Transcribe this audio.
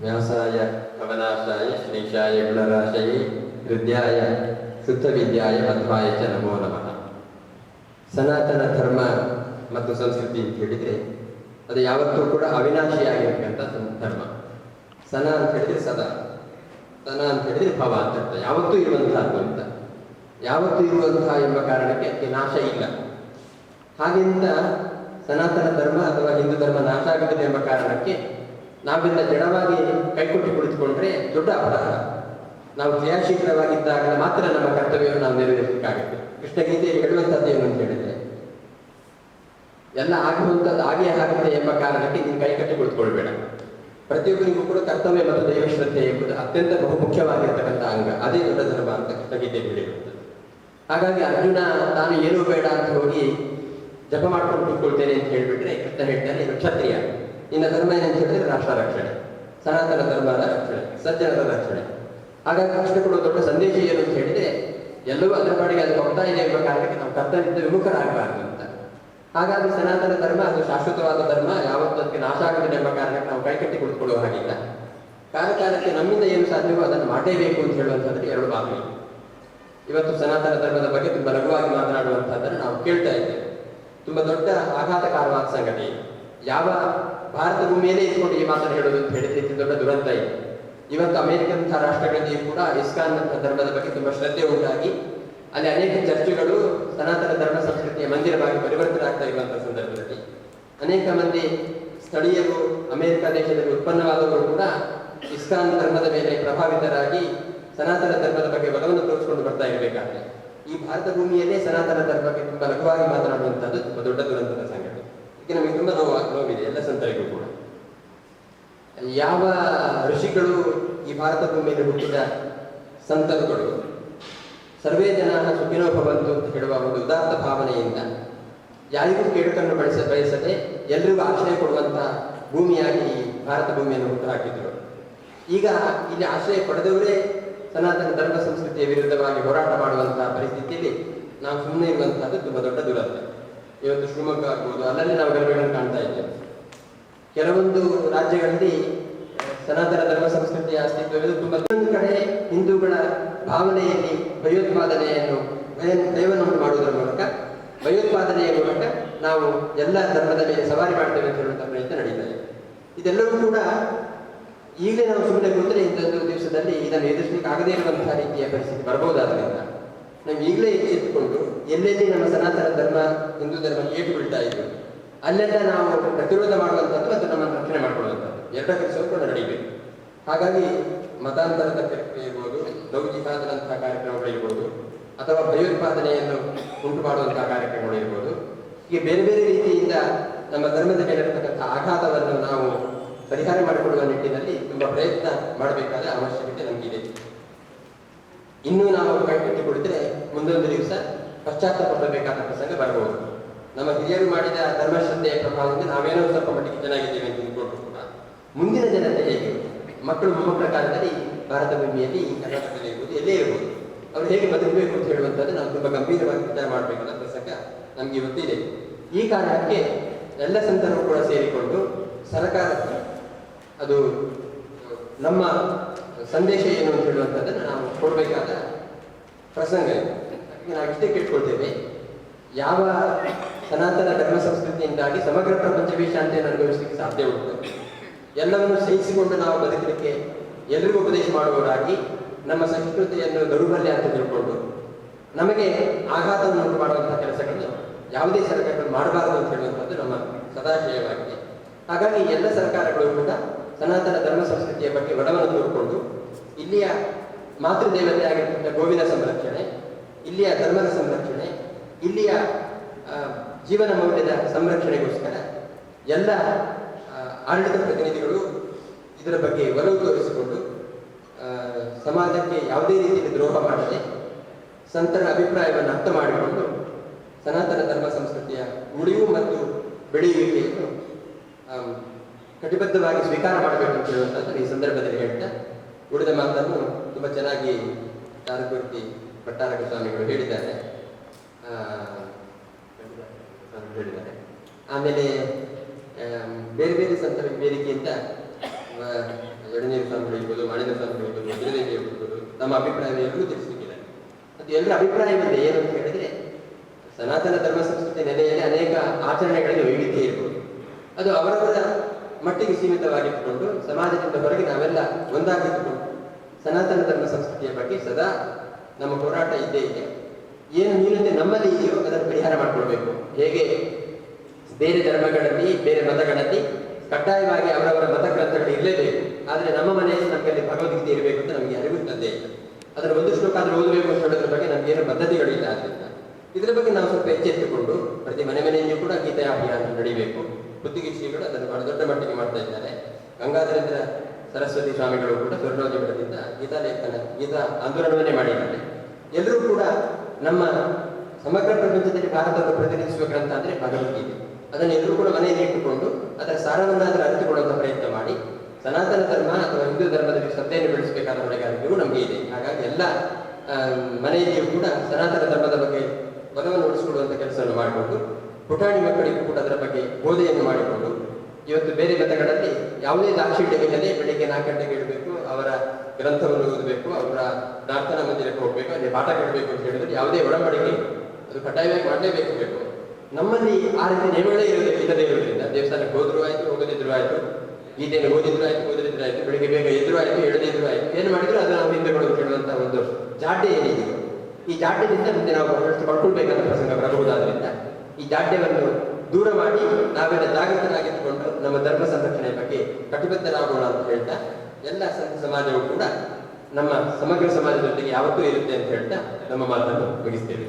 ವ್ಯಾಸಾಯ ಕವನಾಶಾಯ ಶ್ರೀಷಾಯ ಗುಣರಾಶಯೇ ಹೃದಯಾಯ ಶುದ್ಧ ವಿದ್ಯಾಯ ಮಧ್ವಾಯ ಚ ನಮೋ ನಮಃ. ಸನಾತನ ಧರ್ಮ ಮತ್ತು ಸಂಸ್ಕೃತಿ ಅಂತ ಹೇಳಿದರೆ ಅದು ಯಾವತ್ತೂ ಕೂಡ ಅವಿನಾಶಿಯಾಗಿರ್ತಕ್ಕಂಥ ಧರ್ಮ. ಸನ ಅಂತ ಹೇಳಿದ್ರೆ ಸದಾ. ಸನ ಅಂತ ಹೇಳಿದ್ರೆ ಭವ ಅಂತ ಅರ್ಥ. ಯಾವತ್ತೂ ಇರುವಂತಹದ್ದು ಅಂತ. ಯಾವತ್ತೂ ಇರುವಂತಹ ಎಂಬ ಕಾರಣಕ್ಕೆ ಅದಕ್ಕೆ ನಾಶ ಇಲ್ಲ. ಹಾಗೆಂತ ಸನಾತನ ಧರ್ಮ ಅಥವಾ ಹಿಂದೂ ಧರ್ಮ ನಾಶ ಆಗುತ್ತದೆ ಎಂಬ ಕಾರಣಕ್ಕೆ ನಾವೆಲ್ಲ ಜಡವಾಗಿ ಕೈಕೊಟ್ಟು ಕುಳಿತುಕೊಂಡ್ರೆ ದೊಡ್ಡ ಅಪರಾಧ. ನಾವು ಕ್ರಿಯಾಶೀಲವಾಗಿದ್ದಾಗ ಮಾತ್ರ ನಮ್ಮ ಕರ್ತವ್ಯವನ್ನು ನಾವು ನೆರವೇರಿಸಬೇಕಾಗುತ್ತೆ. ಕೃಷ್ಣ ಗೀತೆಯಲ್ಲಿ ಹೇಳುವಂಥದ್ದು ಏನು ಅಂತ ಹೇಳಿದ್ರೆ, ಎಲ್ಲ ಆಗುವಂಥದ್ದು ಹಾಗೆ ಆಗುತ್ತೆ ಎಂಬ ಕಾರಣಕ್ಕೆ ನೀನು ಕೈ ಕಟ್ಟಿ ಕುಳಿತುಕೊಳ್ಬೇಡ. ಪ್ರತಿಯೊಬ್ಬರಿಗೂ ಕೂಡ ಕರ್ತವ್ಯ ಮತ್ತು ದೈವಶ್ರದ್ಧೆ ಎಂಬುದು ಅತ್ಯಂತ ಬಹುಮುಖ್ಯವಾಗಿರ್ತಕ್ಕಂಥ ಅಂಗ. ಅದೇ ದೊಡ್ಡ ಧರ್ಮ ಅಂತ ಕೃಷ್ಣ ಗೀತೆಯಲ್ಲಿ ಹೇಳಿರುತ್ತದೆ ಹಾಗಾಗಿ ಅರ್ಜುನ, ತಾನು ಏನೂ ಬೇಡ ಅಂತ ಹೋಗಿ ಜಪ ಮಾಡ್ಕೊಂಡು ಕುತ್ಕೊಳ್ತೇನೆ ಅಂತ ಹೇಳಿಬಿಟ್ರೆ ಕೃಷ್ಣ ಹೇಳ್ತಾನೆ, ಕ್ಷತ್ರಿಯ. ನಿನ್ನ ಧರ್ಮ ಏನಂತ ಹೇಳಿದ್ರೆ ರಾಷ್ಟ್ರ ರಕ್ಷಣೆ, ಸನಾತನ ಧರ್ಮದ ರಕ್ಷಣೆ, ಸಜ್ಜನರ ರಕ್ಷಣೆ. ಹಾಗಾಗಿ ಕೃಷ್ಣ ಕೊಡುವ ದೊಡ್ಡ ಸಂದೇಶ ಏನು ಅಂತ ಹೇಳಿದ್ರೆ ಎಲ್ಲವೂ ಅದರ ಪಾಡಿಗೆ ಅದು ಹೋಗ್ತಾ ಇದೆ ಎಂಬ ಕಾರಣಕ್ಕೆ ನಾವು ಕರ್ತವ್ಯದಿಂದ ವಿಮುಖರಾಗಬಾರದು ಅಂತ. ಹಾಗಾಗಿ ಸನಾತನ ಧರ್ಮ ಅದು ಶಾಶ್ವತವಾದ ಧರ್ಮ, ಯಾವತ್ತೂ ಅದಕ್ಕೆ ನಾಶ ಆಗುತ್ತದೆ ಎಂಬ ಕಾರಣಕ್ಕೆ ನಾವು ಕೈಕಟ್ಟಿ ಕುಳಿತುಕೊಳ್ಳುವ ಹಾಗಿಲ್ಲ. ಕಾಲ ಕಾಲಕ್ಕೆ ನಮ್ಮಿಂದ ಏನು ಸಾಧ್ಯವೋ ಅದನ್ನು ಮಾಡಲೇಬೇಕು ಅಂತ ಹೇಳುವಂಥದ್ದು ಎರಡು ಬಾಗಿಲು ಇವತ್ತು ಸನಾತನ ಧರ್ಮದ ಬಗ್ಗೆ ತುಂಬಾ ಲಘುವಾಗಿ ಮಾತನಾಡುವಂತಹದ್ದನ್ನು ನಾವು ಕೇಳ್ತಾ ಇದ್ದೇವೆ. ತುಂಬಾ ದೊಡ್ಡ ಆಘಾತಕಾರವಾದ ಸಂಗತಿ. ಯಾವ ಭಾರತ ಭೂಮಿಯಲ್ಲೇ ಇಟ್ಕೊಂಡು ಈ ಮಾತನ್ನು ಹೇಳೋದು ಇದು ದೊಡ್ಡ ದುರಂತ ಇದೆ. ಇವತ್ತು ಅಮೆರಿಕದಂತಹ ರಾಷ್ಟ್ರಗಳಲ್ಲಿಯೂ ಕೂಡ ಇಸ್ಕಾನ್ ಧರ್ಮದ ಬಗ್ಗೆ ತುಂಬಾ ಶ್ರದ್ಧೆ ಉಂಟಾಗಿ ಅಲ್ಲಿ ಅನೇಕ ಚರ್ಚೆಗಳು ಸನಾತನ ಧರ್ಮ ಸಂಸ್ಕೃತಿಯ ಮಂದಿರವಾಗಿ ಪರಿವರ್ತನೆ ಆಗ್ತಾ ಇರುವಂತಹ ಸಂದರ್ಭದಲ್ಲಿ ಅನೇಕ ಮಂದಿ ಸ್ಥಳೀಯರು ಅಮೆರಿಕ ದೇಶದಲ್ಲಿ ಉತ್ಪನ್ನವಾದವರು ಕೂಡ ಇಸ್ಕಾನ್ ಧರ್ಮದ ಮೇಲೆ ಪ್ರಭಾವಿತರಾಗಿ ಸನಾತನ ಧರ್ಮದ ಬಗ್ಗೆ ಬಲವನ್ನು ತೋರಿಸಿಕೊಂಡು ಬರ್ತಾ ಇರಬೇಕಾದ್ರೆ ಈ ಭಾರತ ಭೂಮಿಯಲ್ಲೇ ಸನಾತನ ಧರ್ಮಕ್ಕೆ ತುಂಬಾ ಲಘುವಾಗಿ ಮಾತನಾಡುವಂತಹದ್ದು ತುಂಬಾ ದೊಡ್ಡ ದುರಂತದ ಸಂಗತಿ ಈಗ ನಮಗೆ ತುಂಬಾ ನೋವು ನೋವಿದೆ ಎಲ್ಲ ಸಂತರಿಗಳು ಕೂಡ. ಯಾವ ಋಷಿಗಳು ಈ ಭಾರತ ಭೂಮಿಯಲ್ಲಿ ಹುಟ್ಟಿದ ಸಂತರುಗಳು? ಸರ್ವೇ ಜನ ಸುಖಿನೋ ಭವಂತು ಅಂತ ಹೇಳುವ ಒಂದು ಉದಾತ್ತ ಭಾವನೆಯಿಂದ ಯಾರಿಗೂ ಕೇಡುಕನ್ನು ಬಳಸ, ಬಯಸದೆ ಎಲ್ಲರಿಗೂ ಆಶ್ರಯ ಕೊಡುವಂತಹ ಭೂಮಿಯಾಗಿ ಭಾರತ ಭೂಮಿಯನ್ನು ಹುಟ್ಟು ಹಾಕಿದ್ರು ಈಗ ಇಲ್ಲಿ ಆಶ್ರಯ ಪಡೆದವರೇ ಸನಾತನ ಧರ್ಮ ಸಂಸ್ಕೃತಿಯ ವಿರುದ್ಧವಾಗಿ ಹೋರಾಟ ಮಾಡುವಂತಹ ಪರಿಸ್ಥಿತಿಯಲ್ಲಿ ನಾವು ಸುಮ್ಮನೆ ಇರುವಂತಹದ್ದು ತುಂಬಾ ದೊಡ್ಡ ದುರಂತ. ಇವತ್ತು ಶಿವಮೊಗ್ಗ ಆಗ್ಬೋದು, ಅಲ್ಲಲ್ಲಿ ನಾವು ಗಲಭೆಗಳನ್ನು ಕಾಣ್ತಾ ಇದ್ದೇವೆ. ಕೆಲವೊಂದು ರಾಜ್ಯಗಳಲ್ಲಿ ಸನಾತನ ಧರ್ಮ ಸಂಸ್ಕೃತಿಯ ಅಸ್ತಿತ್ವವಿದೆ ಮತ್ತೊಂದು ಇನ್ನೊಂದು ಕಡೆ ಹಿಂದೂಗಳ ಭಾವನೆಯಲ್ಲಿ ಭಯೋತ್ಪಾದನೆಯನ್ನು ಭಯ, ಭಯವನ್ನು ಮಾಡುವುದರ ಮೂಲಕ, ಭಯೋತ್ಪಾದನೆಯ ಮೂಲಕ ನಾವು ಎಲ್ಲ ಧರ್ಮದ ಮೇಲೆ ಸವಾರಿ ಮಾಡ್ತೇವೆ ಅಂತ ಹೇಳುವಂತಹ ಪ್ರಯತ್ನ ನಡೀತಾ ಇದೆ. ಇದೆಲ್ಲವೂ ಕೂಡ ಈಗಲೇ ನಾವು ಸುಮ್ಮನೆ ಕೂತರೆ ಇಂಥದ್ದು ದಿವಸದಲ್ಲಿ ಇದನ್ನು ಎದುರಿಸಲಿಕ್ಕೆ ಆಗದೇ ಇರುವಂತಹ ರೀತಿಯ ಪರಿಸ್ಥಿತಿ ಬರಬಹುದಾದ್ರಿಂದ. ನಾವು ಈಗಲೇ ಎಚ್ಚೆತ್ತುಕೊಂಡು ಎಲ್ಲೆಲ್ಲಿ ನಮ್ಮ ಸನಾತನ ಧರ್ಮ, ಹಿಂದೂ ಧರ್ಮ ಏಟು ಬೀಳ್ತಾ ಇದ್ದು ಅಲ್ಲೆಲ್ಲ ನಾವು ಪ್ರತಿರೋಧ ಮಾಡುವಂಥದ್ದು ಮತ್ತು ನಮ್ಮನ್ನು ರಕ್ಷಣೆ ಮಾಡಿಕೊಳ್ಳುವಂಥದ್ದು. ಎರಡ ಕೆಲಸವೂ ಕೂಡ ನಡೀಬೇಕು. ಹಾಗಾಗಿ ಮತಾಂತರದ ಪ್ರಕ್ರಿಯೆ ಇರ್ಬೋದು ಲವ್ ಜಿಹಾದ್ನಂತಹ ಕಾರ್ಯಕ್ರಮಗಳಿರ್ಬೋದು ಅಥವಾ ಭಯೋತ್ಪಾದನೆಯನ್ನು ಉಂಟು ಮಾಡುವಂತಹ ಕಾರ್ಯಕ್ರಮಗಳು ಇರ್ಬೋದು. ಹೀಗೆ ಬೇರೆ ಬೇರೆ ರೀತಿಯಿಂದ ನಮ್ಮ ಧರ್ಮದ ಮೇಲಿರತಕ್ಕಂಥ ಆಘಾತವನ್ನು ನಾವು ಪರಿಹಾರ ಮಾಡಿಕೊಳ್ಳುವ ನಿಟ್ಟಿನಲ್ಲಿ ತುಂಬಾ ಪ್ರಯತ್ನ ಮಾಡಬೇಕಾದ ಅವಶ್ಯಕತೆ ನಮಗಿದೆ. ಇನ್ನೂ ನಾವು ಕಟ್ಟಿಟ್ಟುಕೊಡಿದ್ರೆ ಮುಂದೊಂದು ದಿವಸ ಪಶ್ಚಾತ್ತಾಪ ಪ್ರಸಂಗ ಬರಬಹುದು. ನಮ್ಮ ಹಿರಿಯರು ಮಾಡಿದ ಧರ್ಮಶ್ರದ್ಧೆಯ ಪ್ರಭಾವದಿಂದ ನಾವೇನೋ ಸ್ವಲ್ಪ ಮಟ್ಟಿಗೆ ಚೆನ್ನಾಗಿದ್ದೇವೆ ಅಂತ ತಿಳ್ಕೊಂಡು ಕೂಡ ಮುಂದಿನ ಜನತೆ ಹೇಗೆ? ಮಕ್ಕಳು ಮೊಮ್ಮಕ್ಕಳ ಕಾಲದಲ್ಲಿ ಭಾರತ ಭೂಮಿಯಲ್ಲಿ ಕರ್ನಾಟಕದಲ್ಲಿ ಇರ್ಬೋದು ಎಲ್ಲೇ ಇರ್ಬೋದು. ಅವ್ರು ಹೇಗೆ ಬದುಕಬೇಕು ಅಂತ ಹೇಳುವಂಥದ್ದು ನಾವು ತುಂಬಾ ಗಂಭೀರವಾಗಿ ವಿಚಾರ ಅನ್ನೋ ಪ್ರಸಂಗ ನಮ್ಗೆ ಗೊತ್ತಿದೆ. ಈ ಕಾರಣಕ್ಕೆ ಎಲ್ಲ ಸಂತರು ಕೂಡ ಸೇರಿಕೊಂಡು ಸರ್ಕಾರಕ್ಕೆ ಅದು ನಮ್ಮ ಸಂದೇಶ ಏನು ಅಂತ ಹೇಳುವಂಥದ್ದನ್ನು ನಾವು ಕೊಡಬೇಕಾದ ಪ್ರಸಂಗ ನಾವು ಇಷ್ಟೇ ಕೇಳ್ಕೊಳ್ತೇವೆ. ಯಾವ ಸನಾತನ ಧರ್ಮ ಸಂಸ್ಕೃತಿಯಿಂದಾಗಿ ಸಮಗ್ರ ಪ್ರಪಂಚವೇ ಶಾಂತಿಯನ್ನು ಅನುಭವಿಸಲಿಕ್ಕೆ ಸಾಧ್ಯ ಉಂಟು. ಎಲ್ಲವನ್ನು ಸಹಿಸಿಕೊಂಡು ನಾವು ಬದುಕಲಿಕ್ಕೆ ಎಲ್ಲರಿಗೂ ಉಪದೇಶ ಮಾಡುವವರಾಗಿ ನಮ್ಮ ಸಂಸ್ಕೃತಿಯನ್ನು ದೌರ್ಬಲ್ಯ ಅಂತ ತಿಳ್ಕೊಂಡು ನಮಗೆ ಆಘಾತವನ್ನು ಉಂಟು ಮಾಡುವಂತಹ ಕೆಲಸಗಳನ್ನು ಯಾವುದೇ ಸರ್ಕಾರಗಳು ಮಾಡಬಾರದು ಅಂತ ಹೇಳುವಂಥದ್ದು ನಮ್ಮ ಸದಾಶಯವಾಗಿದೆ. ಹಾಗಾಗಿ ಎಲ್ಲ ಸರ್ಕಾರಗಳು ಕೂಡ ಸನಾತನ ಧರ್ಮ ಸಂಸ್ಕೃತಿಯ ಬಗ್ಗೆ ಒಡವನ್ನು ತೋರಿಕೊಂಡು ಇಲ್ಲಿಯ ಮಾತೃದೇವತೆ ಆಗಿರ್ತಕ್ಕಂಥ ಗೋವಿನ ಸಂರಕ್ಷಣೆ, ಇಲ್ಲಿಯ ಧರ್ಮದ ಸಂರಕ್ಷಣೆ, ಇಲ್ಲಿಯ ಜೀವನ ಮೌಲ್ಯದ ಸಂರಕ್ಷಣೆಗೋಸ್ಕರ ಎಲ್ಲ ಆಡಳಿತ ಪ್ರತಿನಿಧಿಗಳು ಇದರ ಬಗ್ಗೆ ಒಲವು ತೋರಿಸಿಕೊಂಡು ಸಮಾಜಕ್ಕೆ ಯಾವುದೇ ರೀತಿಯಲ್ಲಿ ದ್ರೋಹ ಮಾಡದೆ ಸಂತರ ಅಭಿಪ್ರಾಯವನ್ನು ಅರ್ಥ ಮಾಡಿಕೊಂಡು ಸನಾತನ ಧರ್ಮ ಸಂಸ್ಕೃತಿಯ ಉಳಿವು ಮತ್ತು ಬೆಳೆಯುವಿಕೆಯನ್ನು ಕಟಿಬದ್ಧವಾಗಿ ಸ್ವೀಕಾರ ಮಾಡಬೇಕು ಅಂತ ಹೇಳುವಂಥದ್ದು ಈ ಸಂದರ್ಭದಲ್ಲಿ ಹೇಳ್ತಾ, ಉಳಿದ ಮಾತನ್ನು ತುಂಬ ಚೆನ್ನಾಗಿ ತಾರಕೂರ್ತಿ ಭಟ್ಟಾರಕ ಸ್ವಾಮಿಗಳು ಹೇಳಿದ್ದಾರೆ ಹೇಳಿದ್ದಾರೆ. ಆಮೇಲೆ ಆಮ್, ಬೇರೆ ಬೇರೆ ಸಂತರ ಬೇಡಿಕೆಯಿಂದ ಎರಡನೇ ಎಳನೀರು ಹೇಳ್ಬೋದು ಇರ್ಬೋದು ಮಾಣಿನ ಹೇಳ್ಬೋದು ಮೊದಲನೇ ಹೇಳ್ಬೋದು ನಮ್ಮ ಅಭಿಪ್ರಾಯ ತಿಳಿಸ್ಲಿಕ್ಕಿದ್ದಾರೆ ಅದು ಎಲ್ಲರ ಅಭಿಪ್ರಾಯವಿದೆ ಏನು ಅಂತ ಹೇಳಿದ್ರೆ ಸನಾತನ ಧರ್ಮ ಸಂಸ್ಕೃತಿ ನೆಲೆಯಲ್ಲಿ ಅನೇಕ ಆಚರಣೆಗಳಲ್ಲಿ ವೈವಿಧ್ಯ ಇರ್ಬೋದು. ಅದು ಅವರವರ ಮಟ್ಟಿಗೆ ಸೀಮಿತವಾಗಿಟ್ಟುಕೊಂಡು ಸಮಾಜದಿಂದ ಹೊರಗೆ ನಾವೆಲ್ಲ ಒಂದಾಗಿಟ್ಟುಕೊಂಡು ಸನಾತನ ಧರ್ಮ ಸಂಸ್ಕೃತಿಯ ಬಗ್ಗೆ ಸದಾ ನಮ್ಮ ಹೋರಾಟ ಇದ್ದೇ ಇದೆ. ಏನು ನ್ಯೂನತೆ ನಮ್ಮಲ್ಲಿ ಇದೆಯೋ ಪರಿಹಾರ ಮಾಡಿಕೊಳ್ಬೇಕು. ಹೇಗೆ? ಬೇರೆ ಧರ್ಮಗಳಲ್ಲಿ, ಬೇರೆ ಮತಗಳಲ್ಲಿ ಕಡ್ಡಾಯವಾಗಿ ಅವರವರ ಮತ ಗ್ರಂಥಗಳು ಇರಲೇಬೇಕು. ಆದರೆ ನಮ್ಮ ಮನೆಯಲ್ಲಿ ನಮಗೆ ಭಗವದ್ಗೀತೆ ಇರಬೇಕು ಅಂತ ನಮಗೆ ಅರಿವು ತಂದೆ ಇಲ್ಲ ಅದರ ಒಂದು ಶ್ಲೋಕ ಆದರೆ ಓದಬೇಕು ಅಂತ ಹೇಳೋದ್ರ ಬಗ್ಗೆ ನಮ್ಗೆ ಏನು ಬದ್ಧತೆಗಳಿಲ್ಲ ಆದ್ದರಿಂದ ಇದರ ಬಗ್ಗೆ ನಾವು ಸ್ವಲ್ಪ ಎಚ್ಚೆತ್ತುಕೊಂಡು ಪ್ರತಿ ಮನೆ ಮನೆಯಲ್ಲಿಯೂ ಕೂಡ ಗೀತಾ ಅಭಿಯಾನ ನಡೀಬೇಕು. ಬುದ್ಧಿಗೆ ಶ್ರೀಗಳು ಅದನ್ನು ಬಹಳ ದೊಡ್ಡ ಮಟ್ಟಿಗೆ ಮಾಡ್ತಾ ಇದ್ದಾರೆ. ಗಂಗಾಧರೇಂದ್ರ ಸರಸ್ವತಿ ಸ್ವಾಮಿಗಳು ಕೂಡ ಸ್ವರ್ಣೋದ್ಯಮದಿಂದ ಗೀತಾ ಲೇಖನ, ಗೀತಾ ಆಂದೋಲನವನ್ನೇ ಮಾಡಿದ್ದಾರೆ. ಎಲ್ಲರೂ ಕೂಡ ನಮ್ಮ ಸಮಗ್ರ ಪ್ರಪಂಚದಲ್ಲಿ ಭಾರತವನ್ನು ಪ್ರತಿನಿಧಿಸುವ ಗ್ರಂಥ ಅಂದ್ರೆ ಭಗವದ್ಗೀತೆ ಅದನ್ನು ಎಲ್ಲರೂ ಕೂಡ ಮನೆಯಲ್ಲಿ ಇಟ್ಟುಕೊಂಡು ಅದರ ಸಾರವನ್ನಾದರೂ ಅರಿತುಕೊಳ್ಳುವಂತಹ ಪ್ರಯತ್ನ ಮಾಡಿ, ಸನಾತನ ಧರ್ಮ ಅಥವಾ ಹಿಂದೂ ಧರ್ಮದಲ್ಲಿ ಶ್ರದ್ಧೆಯನ್ನು ಬೆಳೆಸಬೇಕಾದ ಹೊಣೆಗಾರಿಕೆಯೂ ನಮಗೆ ಇದೆ ಹಾಗಾಗಿ ಎಲ್ಲ ಮನೆಯಲ್ಲಿಯೂ ಕೂಡ ಸನಾತನ ಧರ್ಮದ ಬಗ್ಗೆ ಬಲವನ್ನು ಉಳಿಸಿಕೊಳ್ಳುವಂಥ ಕೆಲಸವನ್ನು ಮಾಡಿಕೊಂಡು ಪುಟಾಣಿ ಮಕ್ಕಳಿಗೂ ಕೂಡ ಅದರ ಬಗ್ಗೆ ಬೋಧೆಯನ್ನು ಮಾಡಿಕೊಂಡು, ಇವತ್ತು ಬೇರೆ ಮತಗಳಲ್ಲಿ ಯಾವುದೇ ದಾಕ್ಷಿಣ್ಯವಿಲ್ಲದೆ ಬೆಳಿಗ್ಗೆ ನಾಲ್ಕು ಗಂಟೆಗೆ ಇಡಬೇಕು ಅವರ ಗ್ರಂಥವನ್ನು ಓದಬೇಕು, ಅವರ ಪ್ರಾರ್ಥನಾ ಮಂದಿರಕ್ಕೆ ಹೋಗಬೇಕು, ಅಲ್ಲಿ ಪಾಠ ಕೇಳಬೇಕು ಅಂತ ಹೇಳಿದ್ರೆ ಯಾವುದೇ ಒಡಂಬಡಿಕೆ. ಅದು ಕಡ್ಡಾಯವಾಗಿ ಮಾಡಲೇಬೇಕು ಬೇಕು. ನಮ್ಮಲ್ಲಿ ಆ ರೀತಿ ನಿಯಮಗಳೇ ಇರೋದು ಇಲ್ಲದೆ ಇರೋದ್ರಿಂದ ದೇವಸ್ಥಾನಕ್ಕೆ ಹೋದ್ರು ಆಯ್ತು, ಹೋಗದಿದ್ರು ಆಯ್ತು, ಗೀತೆಯನ್ನು ಓದಿದ್ರು ಆಯ್ತು, ಓದದಿದ್ರು ಆಯ್ತು, ಬೆಳಿಗ್ಗೆ ಬೇಗ ಎದ್ರು ಆಯ್ತು ಎಳದಿದ್ರು ಆಯ್ತು, ಏನು ಮಾಡಿದ್ರು ಅದು ನಾವು ಹಿಂದೆಗಳು ಕೇಳುವಂತಹ ಒಂದು ಜಾಡ್ಯ ಏನಿದೆ ಈ ಜಾಡ್ಯದಿಂದ ಮುಂದೆ ನಾವು ಪಡ್ಕೊಳ್ಬೇಕಂತ ಪ್ರಸಂಗ ಬರಬಹುದಾದ್ರಿಂದ, ಈ ಜಾಡ್ಯವನ್ನು ದೂರ ಮಾಡಿ ನಾವೆಲ್ಲ ಜಾಗೃತರಾಗಿದ್ದುಕೊಂಡು ನಮ್ಮ ಧರ್ಮ ಸಂರಕ್ಷಣೆ ಬಗ್ಗೆ ಕಟಿಬದ್ಧರಾಗೋಣ ಅಂತ ಹೇಳ್ತಾ, ಎಲ್ಲ ಸಮಾಜವು ಕೂಡ ನಮ್ಮ ಸಮಗ್ರ ಸಮಾಜದೊಂದಿಗೆ ಯಾವತ್ತೂ ಇರುತ್ತೆ ಅಂತ ಹೇಳ್ತಾ, ನಮ್ಮ ಮಾತನ್ನು ಮುಗಿಸ್ತೇವೆ.